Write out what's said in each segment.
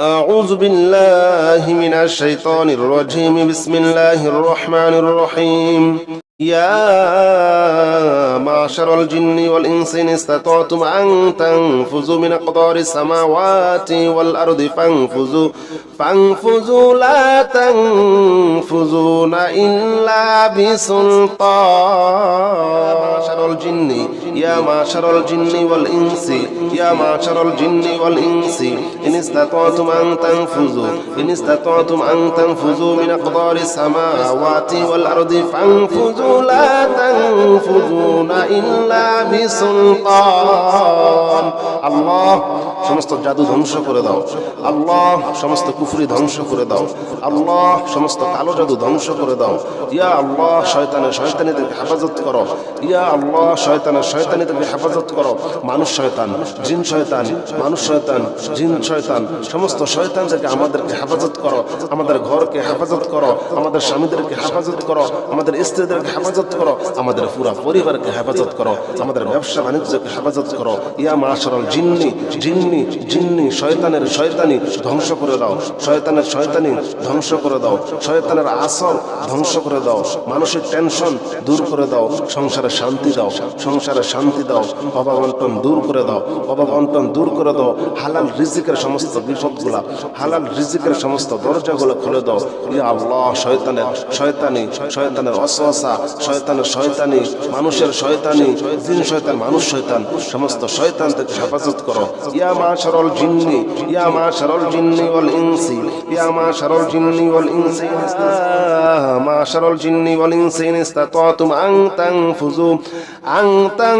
أعوذ بالله من الشيطان الرجيم. بسم الله الرحمن الرحيم. يا معشر الجن والإنس إن استطعتم أن تنفذوا من أقدار السماوات والأرض فانفذوا فانفذوا. لا تنفذون إلا بسلطان. معشر الجن يا معشر الجن والإنس يا معشر الجن والإنس إن استطعتم أن تنفذوا إن استطعتم أن تنفذوا من أقدار السماوات والأرض فانفذوا لا تنفذون إلا بسلطان الله সমস্ত জাদু ধ্বংস করে দাও আল্লাহ সমস্ত কুফরি ধ্বংস করে দাও আল্লাহ সমস্ত কালো জাদু ধ্বংস করে দাও ইয়া আল্লাহ শয়তানের শয়তানিদেরকে হেফাজত করো ইয়া আল্লাহ শয়তানের শয়তানিদেরকে হেফাজত করো। মানুষ শয়তান, জিন শয়তান, মানুষ শয়তান, জিন শয়তান। সমস্ত শয়তানদেরকে আমাদেরকে হেফাজত করো। আমাদের ঘরকে হেফাজত করো। আমাদের স্বামীদেরকে হেফাজত করো। আমাদের স্ত্রীদেরকে হেফাজত করো। আমাদের পুরা পরিবারকে হেফাজত করো। আমাদের ব্যবসা বাণিজ্যকে হেফাজত করো। ইয়া মাশারাল জিন্নি জিন্নি জিন্নি, শয়তানের শয়তানি, ধ্বংস করে দাও। শয়তানের শয়তানি, ধ্বংস করে দাও। শয়তানের আসর ধ্বংস করে দাও। মানসিক টেনশন দূর করে দাও। সংসারে শান্তি দাও। সংসারে শান্তি দাও অভাব অন্টন দূর করে দাও অভাব অন্টন দূর করে দাও, হালাল রিজিকের সমস্ত বিপদগুলা, হালাল রিজিকের সমস্ত দরজাগুলো খুলে দাও। ইয়া আল্লাহ, শয়তানের, শয়তানি, শয়তানের অসহসা, শয়তানের শয়তানি, মানুষের শয়তানি, জিন শয়তান, মানুষ শয়তান, সমস্ত শয়তান থেকে হেফাজত করো। ইয়া মাশারাল জিন্নি, ইয়া মাশারাল জিন্নি ওয়াল ইনসি, ইয়া মাশারাল জিন্নি ওয়াল ইনসি মাশারাল জিন্নি ওয়াল ইনসি ইন ইসতাতাতুম আন তানফুযু আন তানফুযু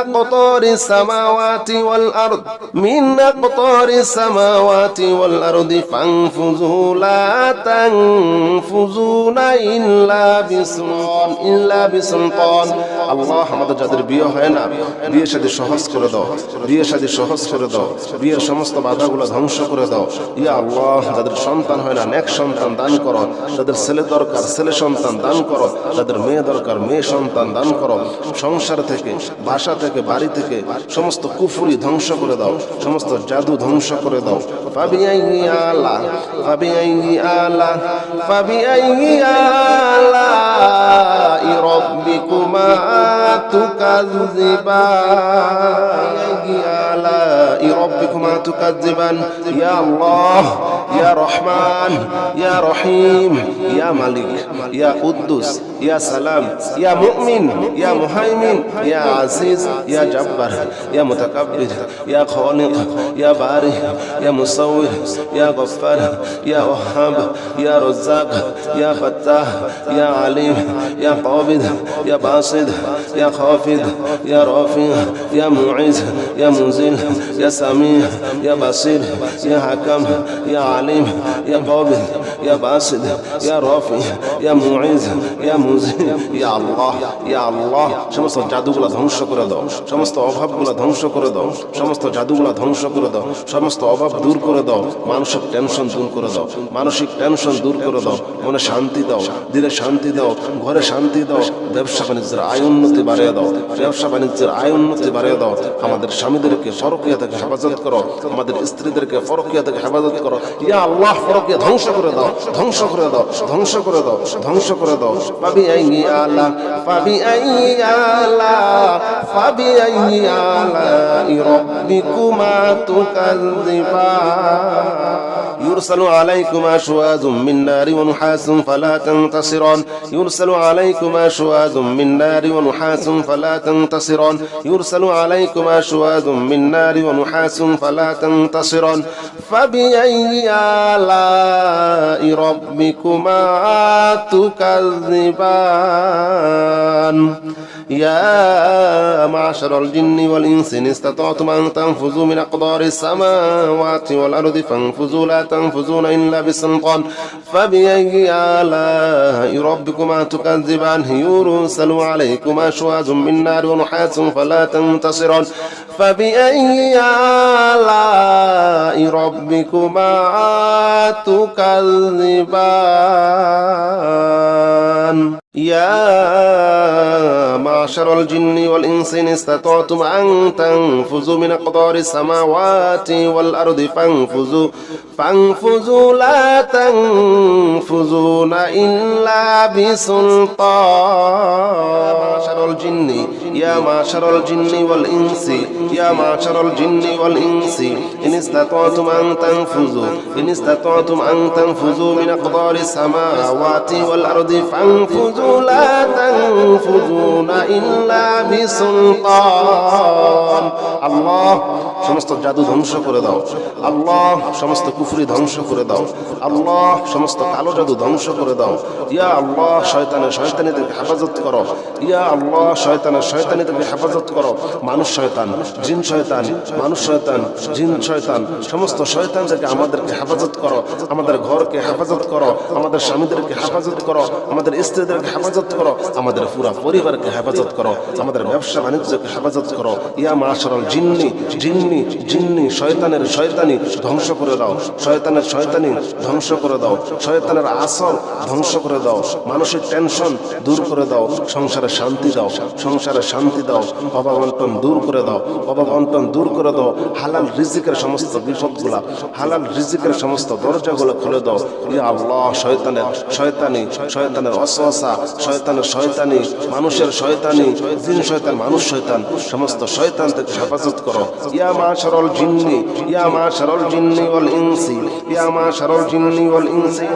আকতারিস সামাওয়াতি ওয়াল আরদ মিন আকতারিস সামাওয়াতি ওয়াল আরদি ফানফুযু লা তানফুযুনা ইল্লা বিসুলতান ইল্লা বিসুলতান আল্লাহ আমাদের যাদের বিয়ে হয় না, বিয়ে শাদী সহজ করে দাও, বিয়ে শাদী সহজ করে দাও বিয়ের সমস্ত বাধাগুলো ধ্বংস করে দাও। ইয়া আল্লাহ, যাদের সন্তান হয় না, নেক সন্তান দান করো, যাদের ছেলে দরকার, ছেলে সন্তান দান করো, যাদের মেয়ে দরকার, মেয়ে সন্তান দান করো। সংসার থেকে বাসা থেকে বাড়ি থেকে সমস্ত কুফুরি ধ্বংস করে দাও সমস্ত জাদু ধ্বংস করে দাও ফাবিআই আলা ফাবিআই আলা ফাবিআই আলা ربكما تكذبان آلاء ربكما تكذبان يا الله يا رحمن يا رحيم يا ملك يا قدوس يا سلام يا مؤمن يا مهيمن يا عزيز يا جبار يا متكبر يا خالق يا باري يا مصور يا غفار يا وهاب يا رزاق يا فتاح يا عليم يا قابض يا باسط يا خافض يا رافع يا معز يا منزل يا سميع يا بصير يا حكم يا عليم يا قابض يا باسط يا رافع يا معز يا منزل يا الله يا الله সমস্ত জাদুগুলা ধ্বংস করে দাও সমস্ত অভাবগুলা ধ্বংস করে দাও সমস্ত জাদুগুলা ধ্বংস করে দাও সমস্ত অভাব দূর করে দাও মানসিক টেনশন দূর করে দাও মানসিক টেনশন দূর করে দাও মনে শান্তি দাও দিলে শান্তি দাও ঘরে শান্তি দাও ব্যবসা বাণিজ্যের আয় উন্নতি বাড়িয়ে দাও ব্যবসা বাণিজ্যের আয় উন্নতি বাড়িয়ে দাও আমাদের স্বামীদেরকে ফরকিয়া থেকে হেফাজত করো আমাদের স্ত্রীদেরকে ফরকিয়া থেকে হেফাজত করো ইয়া আল্লাহ ফরকিয়া ধ্বংস করে দাও ধ্বংস করে দাও, ধ্বংস করে দাও, ধ্বংস করে দাও। পাবি আই আলা পাবি আই আলা فبأي آلاء ربكما تكذبان يرسل عليكما شواذ من نار ونحاس فلا تنتصران يرسل عليكما شواذ من نار ونحاس فلا تنتصران يرسل عليكما شواذ من نار ونحاس فلا تنتصران فبأي آلاء ربكما تكذبان. يا معشر الجن والإنس إن استطعتم أن تنفذوا من أقدار السماوات والأرض فانفذوا لا تنفذون إلا بسلطان. فبأي آلاء ربكما تكذبان؟ يرسل عليكما شواذ من نار ونحاس فلا تنتصران. فبأي آلاء ربكما تكذبان؟ يا معشر الجن والإنس إن استطعتم أن تنفذوا من أقدار السماوات والأرض فانفذوا فانفذوا لا تنفذون إلا بسلطان معشر الجن يا معشر الجن والإنس يا معشر الجن والإنس إن استطعتم أن تنفذوا إن استطعتم أن تنفذوا من أقدار السماوات والأرض فانفذوا لا تنفذون إلا بسلطان الله সমস্ত জাদু ধ্বংস করে দাও আল্লাহ সমস্ত কুফরি ধ্বংস করে দাও আল্লাহ সমস্ত কালো জাদু ধ্বংস করে দাও ইয়া আল্লাহ শয়তানের শয়তানিদেরকে হেফাজত করো ইয়া আল্লাহ শয়তানের শয়তানিদেরকে হেফাজত করো। মানুষ শয়তান, জিন শয়তান, মানুষ শয়তান, জিন শয়তান। সমস্ত শয়তানদেরকে আমাদেরকে হেফাজত করো। আমাদের ঘরকে হেফাজত করো। আমাদের স্বামীদেরকে হেফাজত করো। আমাদের স্ত্রীদেরকে হেফাজত করো। আমাদের পুরা পরিবারকে হেফাজত করো। আমাদের ব্যবসা বাণিজ্যকে হেফাজত করো। ইয়া মাশারাল জিন্নি জিন্নি জিন্নি, শয়তানের শয়তানি, ধ্বংস করে দাও। শয়তানের শয়তানি, ধ্বংস করে দাও। শয়তানের আসর, ধ্বংস করে দাও। মানসিক টেনশন দূর করে দাও। সংসারে শান্তি দাও। সংসারে শান্তি দাও অভাব অন্টন দূর করে দাও অভাব অন্টন দূর করে দাও, হালাল রিজিকের সমস্ত বিপদগুলা, হালাল রিজিকের সমস্ত দরজাগুলো খুলে দাও। ইয়া আল্লাহ, শয়তানের, শয়তানি, শয়তানের অসহসা, শয়তানের শয়তানি, মানুষের শয়তানি, জিন শয়তান, মানুষ শয়তান, সমস্ত শয়তান থেকে হেফাজত করো। ইয়া মা শারল জিন্নি, ইয়া মা শারল জিন্নি ওয়াল ইনসি, ইয়া মা শারল জিন্নি ওয়াল ইনসি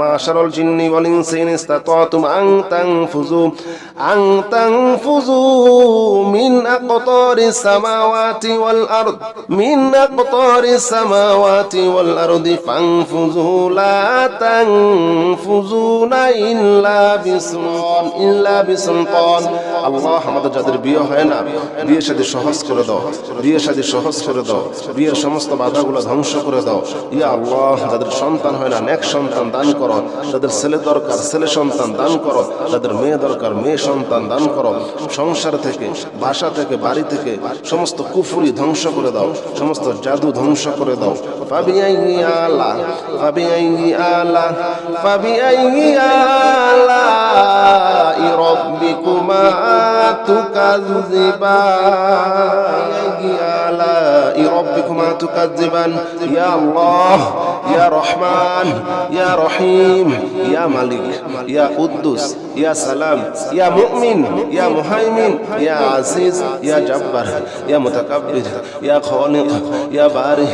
মা শারল জিন্নি ওয়াল ইনসি ইন ইসতাতাতুম আন তানফুযু আন তানফুযু আকতারিস সামাওয়াতি ওয়াল আরদ মিন আকতারিস সামাওয়াতি ওয়াল আরদি ফানফুযু লা তানফুযুনা ইল্লা বিসুলতান ইল্লা বিসুলতান আল্লাহ আমাদের যাদের বিয়ে হয় না, বিয়ে শাদী সহজ করে দাও, বিয়ে শাদী সহজ করে দাও বিয়ের সমস্ত বাধাগুলো ধ্বংস করে দাও। ইয়া আল্লাহ, যাদের সন্তান হয় না, নেক সন্তান দান করো। যাদের ছেলে দরকার, ছেলে সন্তান দান করো। যাদের মেয়ে দরকার, মেয়ে সন্তান দান করো। সংসার থেকে বাসা থেকে বাড়ি থেকে সমস্ত কুফুরি ধ্বংস করে দাও সমস্ত জাদু ধ্বংস করে দাও ফাবিআই আলা ফাবিআই আলা ফাবিআই আলা ربكما تكذبان آلاء ربكما تكذبان يا الله يا رحمن يا رحيم يا ملك يا قدوس يا سلام يا مؤمن يا مهيمن يا عزيز يا جبار يا متكبر يا خالق يا بارئ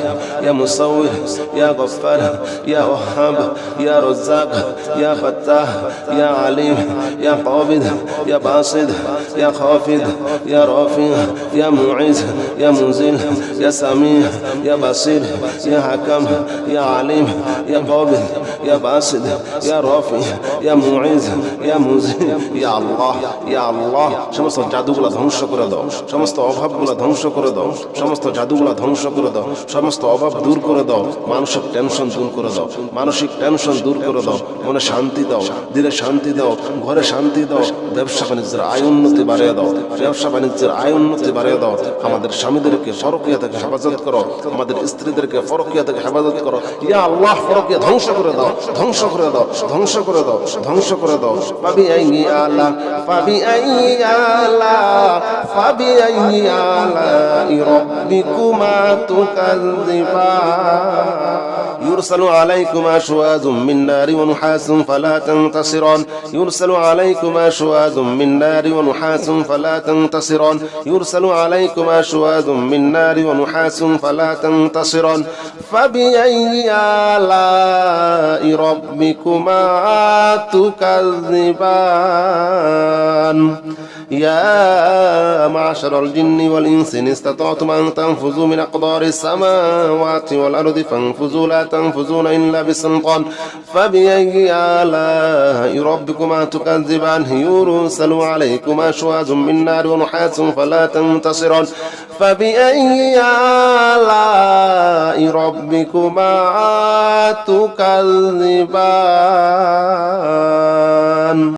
يا مصور يا غفار يا وهاب يا رزاق يا فتاح يا عليم يا قابض يا باسط يا خافض يا رافع يا معز يا منزل يا سميع يا بصير يا حكم يا عليم يا قابض يا باسط يا رافع يا معز يا منزل يا الله يا الله সমস্ত জাদুগুলা ধ্বংস করে দাও সমস্ত অভাবগুলা ধ্বংস করে দাও সমস্ত জাদুগুলা ধ্বংস করে দাও সমস্ত অভাব দূর করে দাও মানসিক টেনশন দূর করে দাও মানসিক টেনশন দূর করে দাও মনে শান্তি দাও দিলে শান্তি দাও ঘরে শান্তি দাও ব্যবসা বাণিজ্যের আয় উন্নতি বাড়িয়ে দাও ব্যবসা বাণিজ্যের আয় উন্নতি বাড়িয়ে দাও আমাদের স্বামীদেরকে ফরকিয়া থেকে হেফাজত করো আমাদের স্ত্রীদেরকে ফরকিয়া থেকে হেফাজত করো ইয়া আল্লাহ ফরকিয়া ধ্বংস করে দাও ধ্বংস করে দাও, ধ্বংস করে দাও, ধ্বংস করে দাও। পাবি আইনি আলা পাবি আইনি আলা পাবি আইনি আলা ربكما تكذبان يرسل عليكما شواذ من نار ونحاس فلا تنتصران يرسل عليكما شواذ من نار ونحاس فلا تنتصران يرسل عليكما شواذ من نار ونحاس فلا تنتصران فبأي آلاء ربكما تكذبان؟ يا معشر الجن والإنس إن استطعتم أن تنفذوا من أقدار السماوات والأرض فانفذوا لا تنفذون إلا بسلطان. فبأي آلاء ربكما تكذبان؟ يرسل عليكما شواذ من نار ونحاس فلا تنتصران. فبأي آلاء ربكما تكذبان؟